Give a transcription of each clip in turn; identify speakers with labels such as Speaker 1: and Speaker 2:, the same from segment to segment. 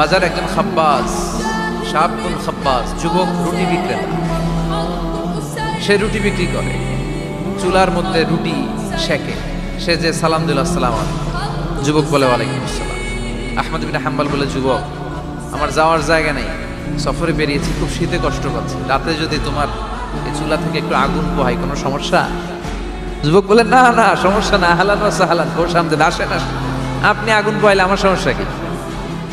Speaker 1: বাজার একজন খাব্বাস সাবুন খাব্বাস যুবক রুটি বিক্রেতা। সে রুটি বিক্রি করে, চুলার মধ্যে রুটি শেখে সে যে সালাম দিল, আসসালাম যুবক বলে, ওয়ালাইকুম আসসালাম। আহমদ বিন হাম্বাল বলে, যুবক, আমার যাওয়ার জায়গা নেই। সফরে বেরিয়েছি, খুব শীতে কষ্ট পাচ্ছি। রাতে যদি তোমার এই চুলা থেকে একটু আগুন পোহাই কোনো সমস্যা? যুবক বলে, না না, সমস্যা না। হালান সাহালান তোর সামনে আসেন আসেন। আপনি আগুন পোহাইলে আমার সমস্যা কি?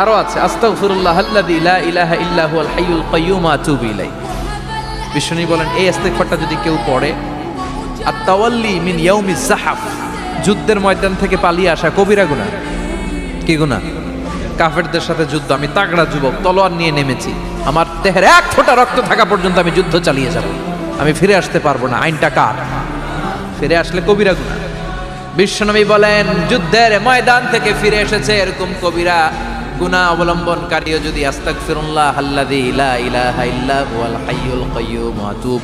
Speaker 1: আরও আছে, আস্তাগফিরুল্লাহ আল্লাযী লা ইলাহা ইল্লা হুয়াল হাইয়ুল কাইয়্যুম আতুবু ইলাইহি। বিষ্ণু বলেন, এই ইস্তেগফারটা যদি কেউ পড়ে আর তাওয়াল্লি মিন ইয়াউমি জাহাফ যুদ্ধের ময়দান থেকে পালিয়ে আসা কবিরা গুনাহ। কি গুনাহ? কাফেরদের সাথে যুদ্ধ, আমি তাগড়া যুবক, তলোয়ার নিয়ে নেমেছি। আমার দেহের এক ফোঁটা রক্ত থাকা পর্যন্ত আমি যুদ্ধ চালিয়ে যাব। আমি ফিরে আসতে পারব না, আইনটা কার? ফিরে আসলে কবিরা গুনাহ। বিশ্বনবী বলেন, যুদ্ধের ময়দান থেকে ফিরে এসেছে এরকম কবিরা। গুনাহ অবলম্বনকারীও যদি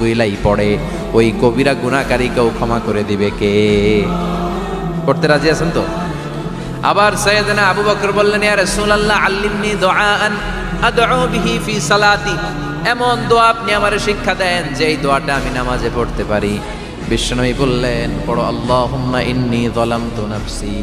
Speaker 1: ইলাইহি, পড়ে, ওই কবিরা গুনাহকারীকেও ক্ষমা করে দিবে কে? পড়তে রাজি আছেন তো? আবার সৈয়দনা আবু বকর বললেন, ইয়া রাসূলুল্লাহ, আল্লিমনি দুআআন, আদউ বিহি ফি সালাতি। এমন দোয়া আপনি আমারে শিক্ষা দেন যে এই দোয়াটা আমি নামাজে পড়তে পারি। বিশ্বনবী বললেন, পড়ো, আল্লাহুম্মা ইন্নী যালামতু নাফসি।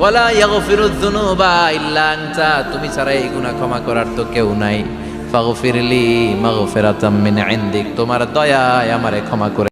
Speaker 1: ওয়ালা ইয়াগফিরু যুনুবা ইল্লা আনতা, তুমি ছাড়া এই গুনাহ ক্ষমা করার তো কেউ নাই। ফাগফিরলি মাগফিরাতাম মিন ইনদিক, তোমার দয়ায় আমারে ক্ষমা করে